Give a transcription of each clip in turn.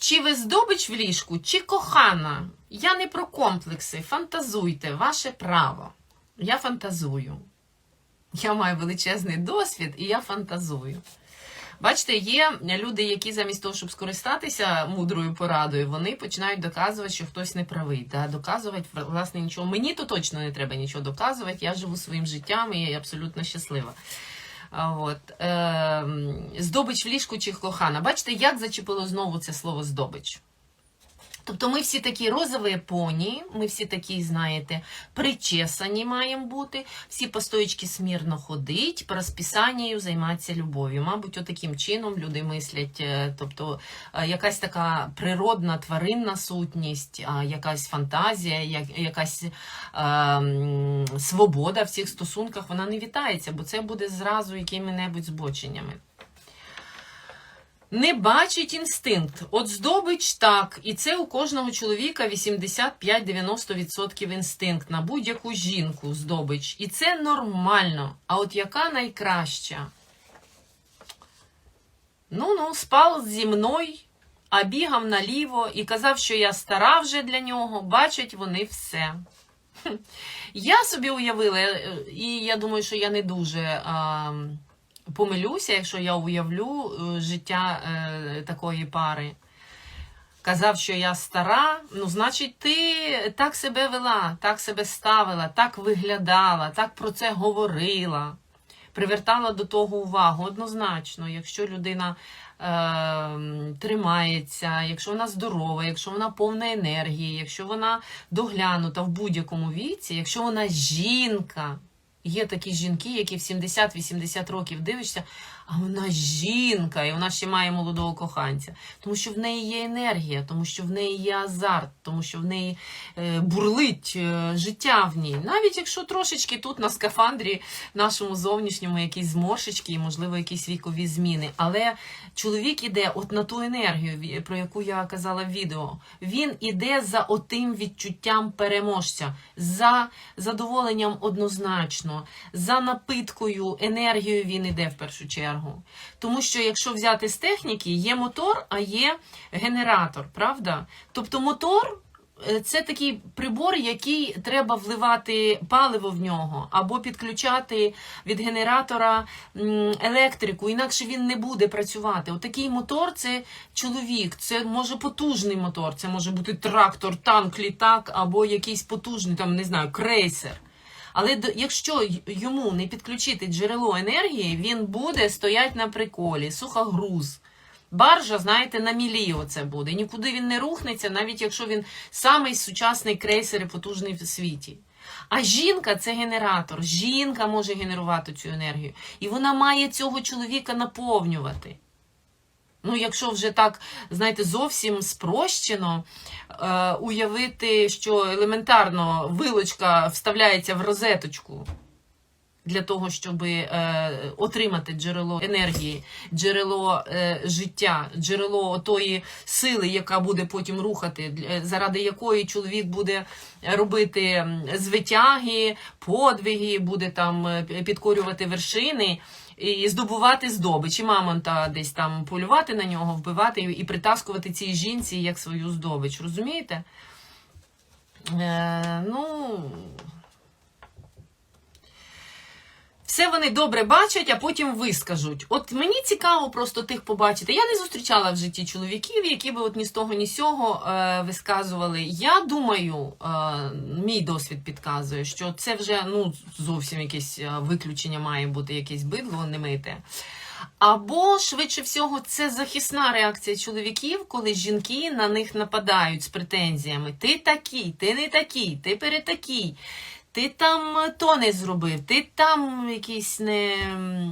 Чи ви здобич в ліжку, чи кохана? Я не про комплекси. Фантазуйте, ваше право. Я фантазую. Я маю величезний досвід і я фантазую. Бачите, є люди, які замість того, щоб скористатися мудрою порадою, вони починають доказувати, що хтось не правий. Да? Доказувати власне нічого. Мені то точно не треба нічого доказувати. Я живу своїм життям і я абсолютно щаслива. От. Е, здобич в ліжку чи кохана. Бачите, як зачепило знову це слово здобич? Тобто ми всі такі розові поні, ми всі такі, знаєте, причесані маємо бути, всі по стоїчки смірно ходить, по розписанню займатися любов'ю. Мабуть, отаким чином люди мислять, е, тобто е, якась така природна тваринна сутність, якась фантазія, якась е, свобода в цих стосунках, вона не вітається, бо це буде зразу якими-небудь збоченнями. Не бачить інстинкт. От здобич так. І це у кожного чоловіка 85-90% інстинкт на будь-яку жінку здобич. І це нормально. А от яка найкраща? Ну ну, спав зі мною, а бігав наліво і казав, що я стара вже для нього. Бачать вони все. Я собі уявила, е, і я думаю, що я не дуже. А, помилюся, якщо я уявлю е, життя е, такої пари. Казав, що я стара, ну, значить, ти так себе вела, так себе ставила, так виглядала, так про це говорила, привертала до того увагу. Однозначно, якщо людина е, тримається, якщо вона здорова, якщо вона повна енергії, якщо вона доглянута в будь-якому віці, якщо вона жінка, Є такі жінки, які в 70-80 років дивишся, а вона жінка, і вона ще має молодого коханця. Тому що в неї є енергія, тому що в неї є азарт, тому що в неї е, бурлить е, життя в ній. Навіть якщо трошечки тут на скафандрі нашому зовнішньому якісь зморшечки і, можливо, якісь вікові зміни. Але чоловік іде от на ту енергію, про яку я казала в відео. Він іде за отим відчуттям переможця, за задоволенням однозначно, за напиткою, енергією він іде в першу чергу. Тому що якщо взяти з техніки, є мотор, а є генератор, правда? Тобто мотор. е, Це такий прибор, який треба вливати паливо в нього, або підключати від генератора електрику, інакше він не буде працювати. Отакий мотор це чоловік, це може потужний мотор, це може бути трактор, танк, літак, або якийсь потужний, там не знаю, крейсер. Але якщо йому не підключити джерело енергії, він буде стоять на приколі, сухогруз. Баржа, знаєте, на мілі оце буде. Нікуди він не рухнеться, навіть якщо він самий сучасний крейсер і потужний в світі. А жінка це генератор. Жінка може генерувати цю енергію. І вона має цього чоловіка наповнювати. Ну, якщо вже так, знаєте, зовсім спрощено е, уявити, що елементарно вилочка вставляється в розеточку для того, щоб е, отримати джерело енергії, джерело е, життя, джерело тої сили, яка буде потім рухати, заради якої чоловік буде робити звитяги, подвиги, буде там е, підкорювати вершини і здобувати здобич, і мамонта десь там полювати на нього, вбивати і притаскувати цій жінці як свою здобич. Розумієте? Е, ну. Все вони добре бачать, а потім вискажуть. От мені цікаво просто тих побачити. Я не зустрічала в житті чоловіків, які би от ні з того, ні з цього е, висказували. Я думаю, е, мій досвід підказує, що це вже ну зовсім якесь е, виключення має бути, якесь бидло немите. Або, швидше всього, це захисна реакція чоловіків, коли жінки на них нападають з претензіями: ти такий, ти не такий, ти перетакий. Ти там то не зробив, ти там якийсь не,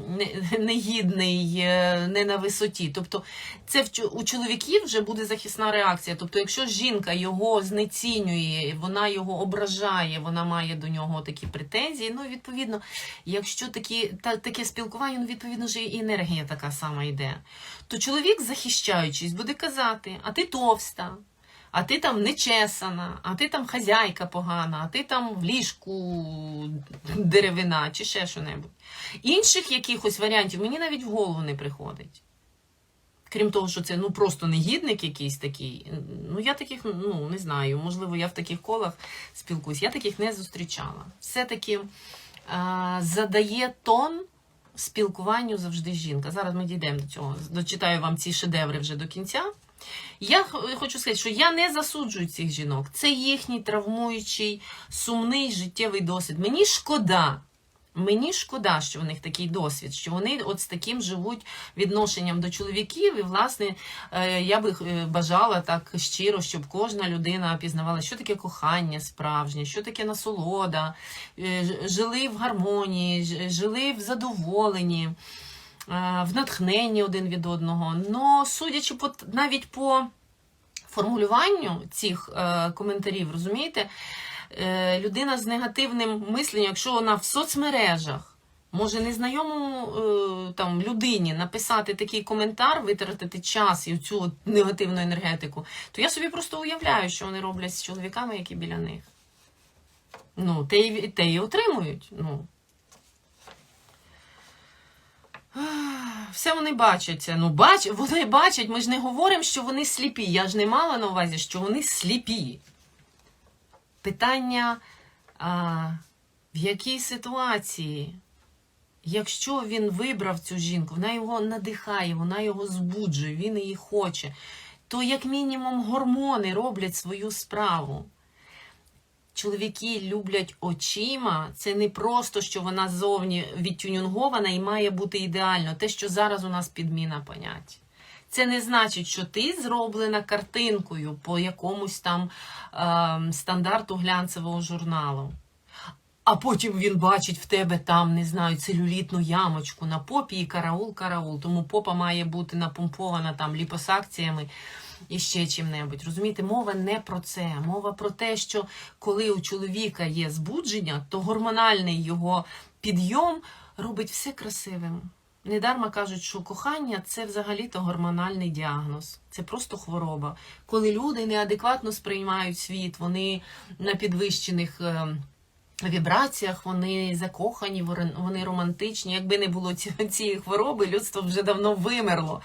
не, негідний, е, не на висоті. Тобто це в, у чоловіків вже буде захисна реакція. Тобто, якщо жінка його знецінює, вона його ображає, вона має до нього такі претензії. Ну, відповідно, якщо такі, та, таке спілкування, ну, відповідно, ж і енергія така сама йде. То чоловік, захищаючись, буде казати: а ти товста. А ти там нечесана, а ти там хазяйка погана, а ти там в ліжку деревина чи ще що-небудь. Інших якихось варіантів мені навіть в голову не приходить. Крім того, що це ну просто негідник якийсь такий. Ну я таких ну не знаю. Можливо, я в таких колах спілкуюсь. Я таких не зустрічала. Все-таки а, задає тон спілкуванню завжди жінка. Зараз ми дійдемо до цього. Дочитаю вам ці шедеври вже до кінця. Я хочу сказати, що я не засуджую цих жінок. Це їхній травмуючий, сумний життєвий досвід. Мені шкода. Мені шкода, що в них такий досвід, що вони от з таким живуть відношенням до чоловіків. І, власне, е, я би е, бажала так щиро, щоб кожна людина пізнавала, що таке кохання справжнє, що таке насолода, е, жили в гармонії, жили в задоволенні, в натхненні один від одного. Но судячи по навіть по формулюванню цих е, коментарів, розумієте, е, людина з негативним мисленням, якщо вона в соцмережах. Може незнайомому е, там людині написати такий коментар, витратити час і цю негативну енергетику, то я собі просто уявляю, що вони роблять з чоловіками, які біля них. Ну, те й, те й отримують. Ну. Все вони бачать. Ну, бач, вони бачать, ми ж не говоримо, що вони сліпі. Я ж не мала на увазі, що вони сліпі. Питання, а, в якій ситуації, якщо він вибрав цю жінку, вона його надихає, вона його збуджує, він її хоче, то як мінімум гормони роблять свою справу. Чоловіки люблять очима. Це не просто, що вона ззовні відтюнінгована і має бути ідеально. Те, що зараз у нас підміна понять. Це не значить, що ти зроблена картинкою по якомусь там ем, стандарту глянцевого журналу. А потім він бачить в тебе там, не знаю, целюлітну ямочку на попі і караул, караул. Тому попа має бути напомпована там ліпосакціями і ще чим-небудь. Розумієте, мова не про це. Мова про те, що коли у чоловіка є збудження, то гормональний його підйом робить все красивим. Недарма кажуть, що кохання це взагалі-то гормональний діагноз. Це просто хвороба. Коли люди неадекватно сприймають світ, вони на підвищених. Вібраціях, вони закохані, вони романтичні. Якби не було ці- цієї хвороби, людство вже давно вимерло.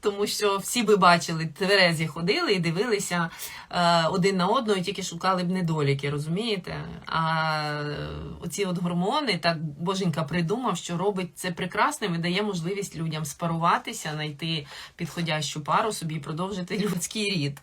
Тому що всі би бачили, тверезі ходили і дивилися е, один на одного, і тільки шукали б недоліки, розумієте? А е, оці от гормони, так боженька придумав, що робить це прекрасним і дає можливість людям спаруватися, знайти підходящу пару собі і продовжити людський рід.